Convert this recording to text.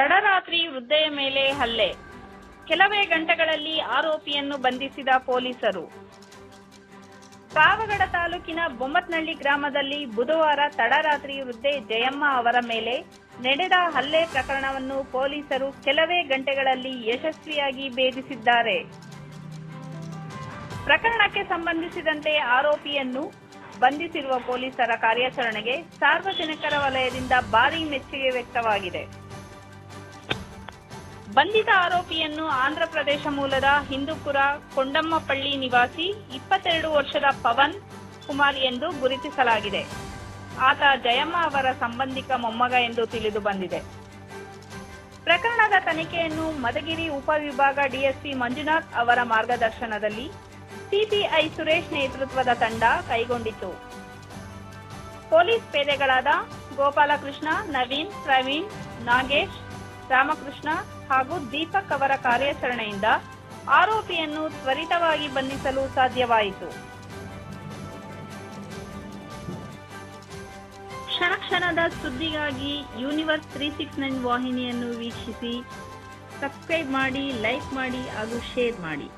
ತಡರಾತ್ರಿ ವೃದ್ಧೆಯ ಮೇಲೆ ಹಲ್ಲೆ. ಕೆಲವೇ ಗಂಟೆಗಳಲ್ಲಿ ಆರೋಪಿಯನ್ನು ಬಂಧಿಸಿದ ಪೊಲೀಸರು. ಪಾವಗಡ ತಾಲೂಕಿನ ಬೊಮ್ಮತ್ನಳ್ಳಿ ಗ್ರಾಮದಲ್ಲಿ ಬುಧವಾರ ತಡರಾತ್ರಿ ವೃದ್ಧೆ ಜಯಮ್ಮ ಅವರ ಮೇಲೆ ನಡೆದ ಹಲ್ಲೆ ಪ್ರಕರಣವನ್ನು ಪೊಲೀಸರು ಕೆಲವೇ ಗಂಟೆಗಳಲ್ಲಿ ಯಶಸ್ವಿಯಾಗಿ ಭೇದಿಸಿದ್ದಾರೆ. ಪ್ರಕರಣಕ್ಕೆ ಸಂಬಂಧಿಸಿದಂತೆ ಆರೋಪಿಯನ್ನು ಬಂಧಿಸಿರುವ ಪೊಲೀಸರ ಕಾರ್ಯಾಚರಣೆಗೆ ಸಾರ್ವಜನಿಕರ ವಲಯದಿಂದ ಭಾರೀ ಮೆಚ್ಚುಗೆ ವ್ಯಕ್ತವಾಗಿದೆ. ಬಂಧಿತ ಆರೋಪಿಯನ್ನು ಆಂಧ್ರಪ್ರದೇಶ ಮೂಲದ ಹಿಂದೂಪುರ ಕೊಂಡಮ್ಮಪಳ್ಳಿ ನಿವಾಸಿ ಇಪ್ಪತ್ತೆರಡು ವರ್ಷದ ಪವನ್ ಕುಮಾರ್ ಎಂದು ಗುರುತಿಸಲಾಗಿದೆ. ಆತ ಜಯಮ್ಮ ಅವರ ಸಂಬಂಧಿಕ ಮೊಮ್ಮಗ ಎಂದು ತಿಳಿದು ಬಂದಿದೆ. ಪ್ರಕರಣದ ತನಿಖೆಯನ್ನು ಮದಗಿರಿ ಉಪವಿಭಾಗ ಡಿಎಸ್ಪಿ ಮಂಜುನಾಥ್ ಅವರ ಮಾರ್ಗದರ್ಶನದಲ್ಲಿ ಸಿಪಿಐ ಸುರೇಶ್ ನೇತೃತ್ವದ ತಂಡ ಕೈಗೊಂಡಿತು ಪೊಲೀಸ್ ಪೇದೆಗಳಾದ ಗೋಪಾಲಕೃಷ್ಣ, ನವೀನ್, ಪ್ರವೀಣ್, ನಾಗೇಶ್ ರಾಮಕೃಷ್ಣ ಹಾಗೂ ದೀಪಕ್ ಅವರ ಕಾರ್ಯಾಚರಣೆಯಿಂದ ಆರೋಪಿಯನ್ನು ತ್ವರಿತವಾಗಿ ಬಂಧಿಸಲು ಸಾಧ್ಯವಾಯಿತು. ಕ್ಷಣ ಕ್ಷಣದ ಸುದ್ದಿಗಾಗಿ ಯೂನಿವರ್ಸ್ ತ್ರೀ ಸಿಕ್ಸ್ ನೈನ್ ವಾಹಿನಿಯನ್ನು ವೀಕ್ಷಿಸಿ, ಸಬ್ಸ್ಕ್ರೈಬ್ ಮಾಡಿ, ಲೈಕ್ ಮಾಡಿ ಹಾಗೂ ಶೇರ್ ಮಾಡಿ.